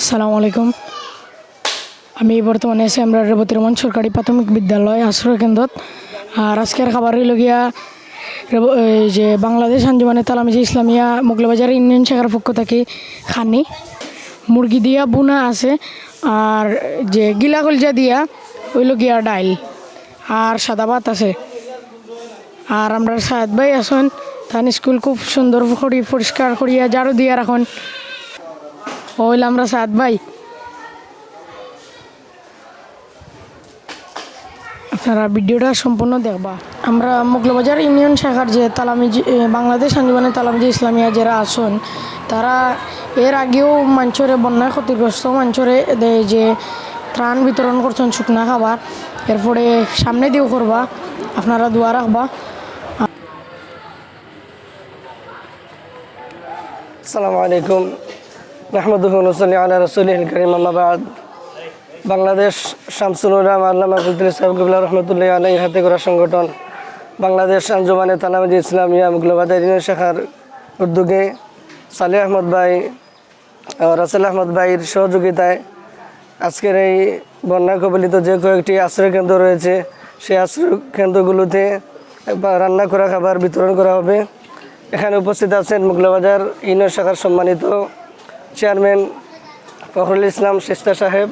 আসসালামু আলাইকুম। আমি বর্তমানে আছি আমরা রেবতী রহমান সরকারি প্রাথমিক বিদ্যালয় আশ্রয় কেন্দ্রত। আর আজকের খাবার হইল গিয়া রেব- এই যে বাংলাদেশ আঞ্জুমানে তালামিজি ইসলামিয়া মোগলবাজার ইউনিয়ন শাখার পক্ষ থেকে খানি। মুরগি দিয়া বুনা আছে, আর যে গিলা কলজা দিয়া হইল গিয়া ডাইল, আর সাদা ভাত আছে। আর আমরা সাহেদ ভাই আসুন তান স্কুল খুব সুন্দর করি পরিষ্কার করিয়া ঝাড়ু দিয়া রাখুন। হইল আমরা সাদ ভাই। আপনারা ভিডিওটা সম্পূর্ণ দেখবা। আমরা মোগলবাজার ইউনিয়ন শাখার যে তালামিজি বাংলাদেশ আঞ্জুমানে তালামিজি ইসলামিয়া যারা আছেন, তারা এর আগেও মঞ্চরে বন্যায় ক্ষতিগ্রস্ত মঞ্চরে যে ত্রাণ বিতরণ করছেন শুকনা খাবার, এরপরে সামনে দিয়েও করবা। আপনারা দোয়া রাখবা। আসসালামু আলাইকুম। বাংলাদেশ শামসুল উলাম আল্লামা ফজল সাহেব কবিল্লা রহমতুল্লাহ আলাই হাতে করা সংগঠন। বাংলাদেশ আঞ্জুমানে তালামজি ইসলামিয়া মুগলবাদ শাখার উদ্যোগে সালে আহমদ ভাই রাসেল আহমদ ভাইয়ের সহযোগিতায় আজকের এই বন্যা কবলিত যে কয়েকটি আশ্রয় কেন্দ্র রয়েছে, সেই আশ্রয় কেন্দ্রগুলোতে বা রান্না করা, খাবার বিতরণ করা হবে। এখানে উপস্থিত আছেন মুগলাবাজার ইউনিয়ন শাখার সম্মানিত চেয়ারম্যান ফখরুল ইসলাম শেস্তা সাহেব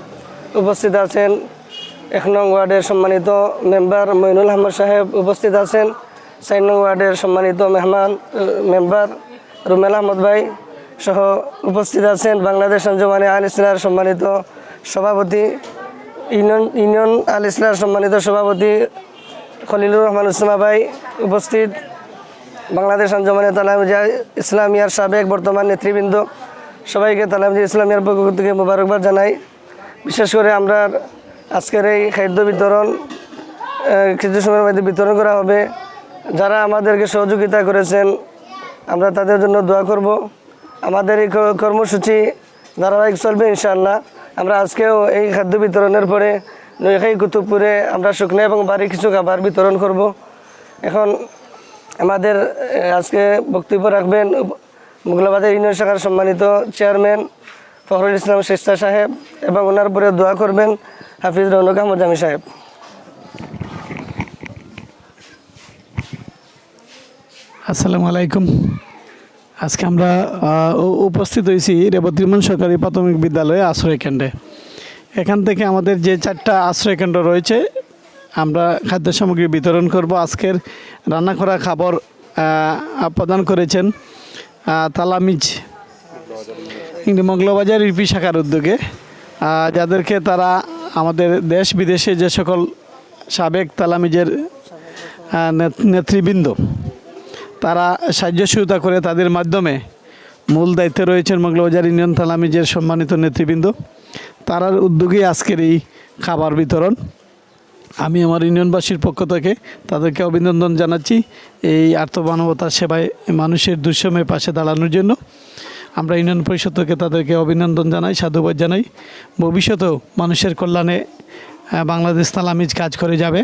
উপস্থিত আছেন। এক নং ওয়ার্ডের সম্মানিত মেম্বার মইনুল আহমদ সাহেব উপস্থিত আছেন। চার নং ওয়ার্ডের সম্মানিত মেহমান মেম্বার রুমেল আহমদ ভাই সহ উপস্থিত আছেন। বাংলাদেশ আঞ্জমানে আল ইসলার সম্মানিত সভাপতি, ইউনিয়ন ইউনিয়ন আল ইসলার সম্মানিত সভাপতি খলিলুর রহমান ইসলামা ভাই উপস্থিত। বাংলাদেশ আঞ্জমানে তালামিজা ইসলামিয়ার সাবেক বর্তমান নেতৃবৃন্দ সবাইকে তালামিজা ইসলামিয়ার পক্ষ থেকে মোবারকবাদ জানাই। বিশেষ করে আমরা আজকের এই খাদ্য বিতরণ কিছু সময়ের মধ্যে বিতরণ করা হবে। যারা আমাদেরকে সহযোগিতা করেছেন, আমরা তাদের জন্য দোয়া করব। আমাদের এই কর্মসূচি ধারাবাহিক চলবে ইনশাআল্লাহ। আমরা আজকেও এই খাদ্য বিতরণের পরে নৈখাই কুতুবপুরে আমরা শুকনো এবং বাড়ি কিছু খাবার বিতরণ করব। এখন আমাদের আজকে বক্তব্য রাখবেন মুগলাবাদের ইউনিয়ন শাখার সম্মানিত চেয়ারম্যান ফখরুল ইসলাম শেস্তা সাহেব এবং ওনার পরে দোয়া করবেন হাফিজ রৌনক আহমদ জামি সাহেব। আসসালামু আলাইকুম। আজকে আমরা উপস্থিত হয়েছি রেবতীরমন সরকারি প্রাথমিক বিদ্যালয়ে আশ্রয় কেন্দ্রে। এখান থেকে আমাদের যে চারটা আশ্রয় কেন্দ্র রয়েছে, আমরা খাদ্য সামগ্রী বিতরণ করব। আজকের রান্না করা খাবার প্রদান করেছেন তালামিজ মঙ্গলবাজার ইউপি শাখার উদ্যোগে যাদেরকে তারা আমাদের দেশ বিদেশে যে সকল সাবেক তালামিজের নেতৃবৃন্দ, তারা সাহায্য সহায়তা করে তাদের মাধ্যমে মূল দায়িত্বে রয়েছেন মঙ্গলবাজার ইউনিয়ন তালামিজের সম্মানিত নেতৃবৃন্দ। তারার উদ্যোগে আজকের এই খাবার বিতরণ। আমি আমার ইউনিয়নবাসীর পক্ষ থেকে তাদেরকে অভিনন্দন জানাচ্ছি এই আর্থমানবতার সেবায় মানুষের দুঃসময়ে পাশে দাঁড়ানোর জন্য। আমরা ইউনিয়ন পরিষদ থেকে তাদেরকে অভিনন্দন জানাই, সাধুবাদ জানাই। ভবিষ্যতেও মানুষের কল্যাণে বাংলাদেশ তালামিজ কাজ করে যাবে।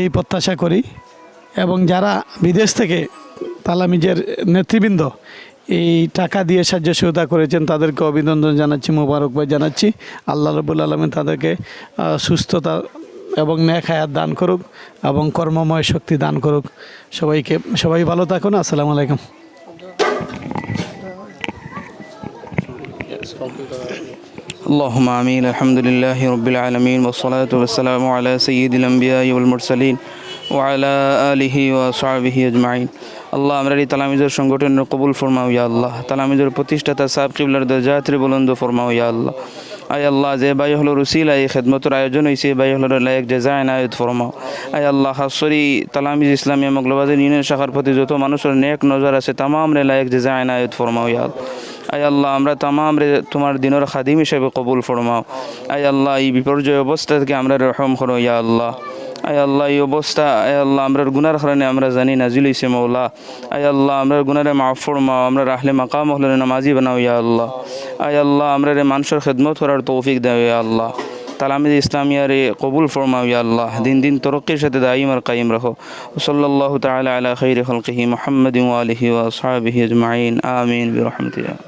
এই প্রত্যাশা করি। এবং যারা বিদেশ থেকে তালামিজের নেতৃবৃন্দ এই টাকা দিয়ে সাহায্য সহায়তা করেছেন, তাদেরকে অভিনন্দন জানাচ্ছি, মোবারকবাদ জানাচ্ছি। আল্লাহ রবুল আলমী তাদেরকে সুস্থতা এবং ন্যাক হায়াত দান করুক এবং কর্মময় শক্তি দান করুক সবাইকে সবাই ভালো থাকুন আসসালামু আলাইকুম اللهم آمين الحمد لله رب العالمين والصلاة والسلام على سيد الأنبياء والمرسلين وعلى آله وصحبه أجمعين আল্লাহ আমরা এই তালামিজের সংগঠনের কবুল ফরমাও ইয়া আল্লাহ তালামিজের প্রতিষ্ঠাতা সাহেব কিবলার দরজাত্রী বুলন্দ ফরমাও ইয়া আল্লাহ আয় আল্লাহ, যে বাই হলো রুসিলা, এই খেদমতর আয়োজন হয়েছে বাই হলো লায়ক জেজা আয়ত ফরমাও আয় আল্লাহ হাসরি তালামিজ ইসলামিয়া মগলবাদের ইউনিয়ন শাখার প্রতি যত মানুষের নেক নজর আছে, তামাম রে লায়ক জেজা এনায়ত ফরমাও আল্লাহ। আয় আল্লাহ, আমরা তামাম রে তোমার দিনের খাদিম হিসেবে কবুল ফরমাও। আয় আল্লাহ, এই বিপর্যয় অবস্থা থেকে আমরা রহম করো ইয়া আল্লাহ। আয় আল্লাহ, এই অবস্থা, আয় আল্লাহ আমরা গুনার কারণে আমরা জানি নাজিল হইছে মৌলা আয় আল্লাহ আমরা গুনারে মাফ ফরমাও, আমরা রাহলে মাকাম হলে নামাজি বানাও, ইয়া আল্লাহ। আয় আল্লাহ, আমরা রে মানুষের খেদমত করার তৌফিক দাও, ইয়া আল্লাহ। তালামিদ ইসলামিয়ারে কবুল ফরমাও, ইয়া আল্লাহ। দিন দিন তরক্কির সাথে দাইম আর কাইম রাখো। সাল্লাল্লাহু তাআলা আলা খাইরি খালকিহি মুহাম্মাদিন ওয়া আলিহি ওয়া আজমাইন। আমিন, বিরহমাতিকা।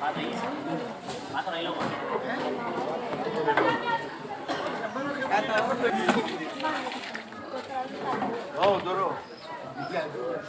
হাবিব জুস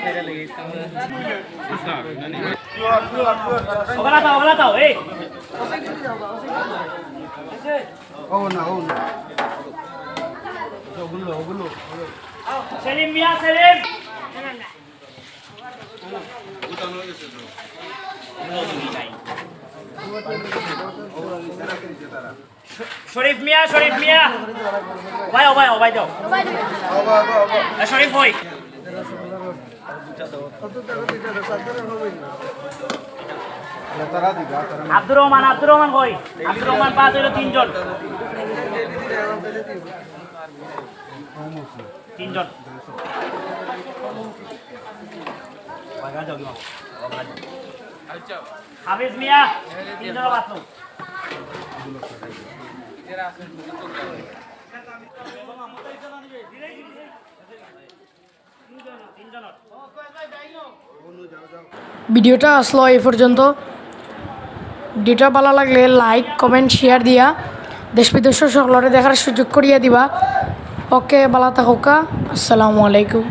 এই সেলিম মিয়া সেলিম শরীফ মিয়া শরীফ মিয়া। ভাই ও ভাই ও ভাই দাও। শরীফ হই। আব্দুর রহমান আব্দুর রহমান কই? আব্দুর রহমান পাঁচ হইল তিনজন। তিনজন। হাফিজ মিয়া তিনজন বাঁচলো ভিডিওটা আসলো এই পর্যন্ত। ভিডিওটা ভালো লাগলে লাইক কমেন্ট শেয়ার দিয়া। দেশ বিদেশ সকলরে দেখার সুযোগ করিয়া দিবা। ওকে, ভালো থাকুকা আসসালামু আলাইকুম।